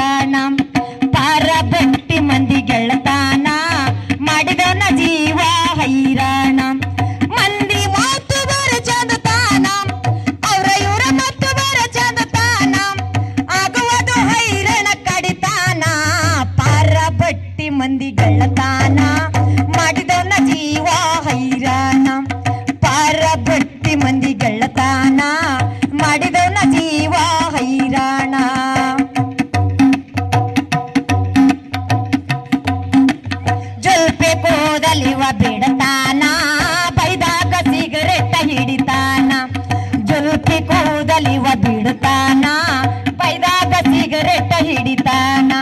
ಹೈರಾಣ ಪಾರಬಟ್ಟಿ ಮಂದಿ ಗೆಳತಾನ ಮಾಡಿದವನ ಜೀವ ಹೈರಾಣ. ಕೋದಲಿವ ಬಿಡತಾನ ಬೈದಾಗ ಸಿಗರೆಟ್ಟ ಹಿಡಿತಾನ ಜೊಲುಕಿ ಕೂದಲಿವ ಬಿಡುತ್ತಾನ ಬೈದಾಗ ಸಿಗರೆಟ್ಟ ಹಿಡಿತಾನ.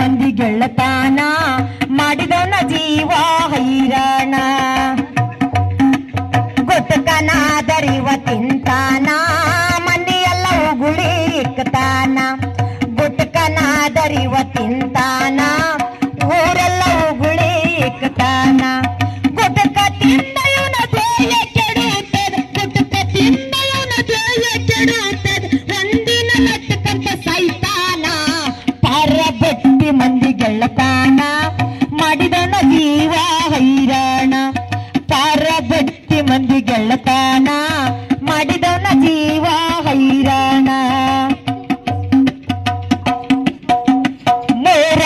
ಮಂದಿ ಮ್ಯಾಲ ಗುಟ್ಕನಾದರಿವ ತಿಂತಾನ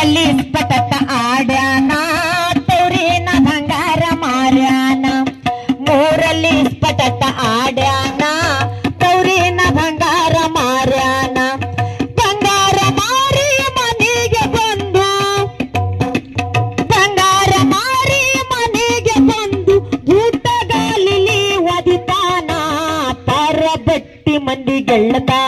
ಮೂರಲ್ಲಿ ಪಟತ ಆಡ್ಯಾನ ತೌರಿನ ಬಂಗಾರ ಮಾರ್ಯಾನ ಮೂರಲ್ಲಿ ಪಟತ ಆಡ್ಯಾನ ತೌರಿನ ಬಂಗಾರ ಮಾರ್ಯಾನ ಬಂಗಾರ ಮಾರಿ ಮನೆಗೆ ಬಂದು ಬಂಗಾರ ಮಾರಿ ಮನೆಗೆ ಬಂದು ಊಟಗಾಲಿಲಿ ಒದಿತಾನ ಪಾರ ಬಟ್ಟಿ ಮಂದಿ ಗೆಳ್ಳತಾನ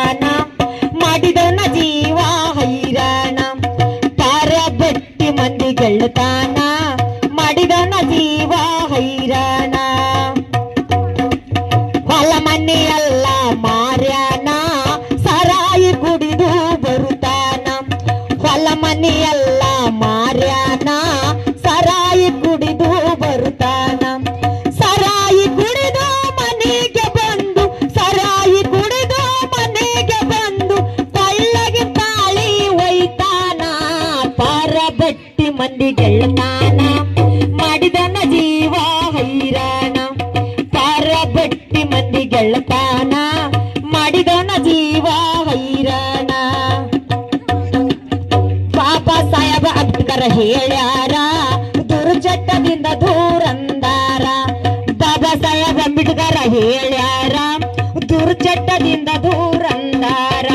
ಹೊಲ ಮನೆಯಲ್ಲ ಮಾರ್ಯಾನ ಸರಾಯಿ ಕುಡಿದು ಬರುತ್ತಾನ ಹೊಲ ಮನೆಯಲ್ಲ ಮಾರ್ಯಾನ ಸರಾಯಿ ಕುಡಿದು ಬರುತ್ತಾನ ಸರಾಯಿ ಕುಡಿದು ಮನೆಗೆ ಬಂದು ಸರಾಯಿ ಕುಡಿದು ಮನೆಗೆ ಬಂದು ಕೊಳ್ಳಗೆ ತಾಳಿ ಒಯ್ತಾನ ಪಾರ ಬಟ್ಟಿ ಮಂದಿ ಗೆಳ್ಳತಾನ ಅಂಬೇಡ್ಕರ್ ಹೇಳ್ಯಾರ ದುರ್ಜಟ್ಟದಿಂದ ದೂರಂದಾರ. ಬಾಬಾ ಸಾಹೇಬ್ ಅಂಬೇಡ್ಕರ್ ಹೇಳ್ಯಾರ ದುರ್ಜಟ್ಟದಿಂದ ದೂರಂದಾರ.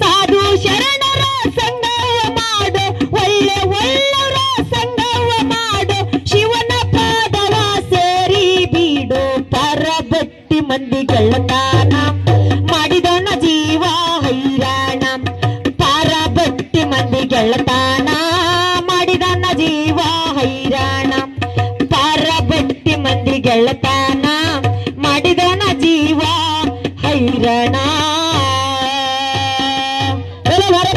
ಸಾಧು ಶರಣರ ಸಂಗವ ಮಾಡು, ಒಳ್ಳೆ ಒಳ್ಳರ ಸಂಗವ ಮಾಡು. ಶಿವನ ಪಾದವ ಸೇರಿ ಬೀಡು, ಪರಬಟ್ಟಿ ಮಂದಿ ಗೆಳ್ಳತಾನ ಹೈರಾಣ. ಪಾರಬಟ್ಟಿ ಮಂದಿ ಗೆಳತಾನ ಮಾಡಿದನ ಜೀವ ಹೈರಾಣ.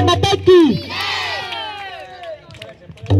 ಮತ್ತೆ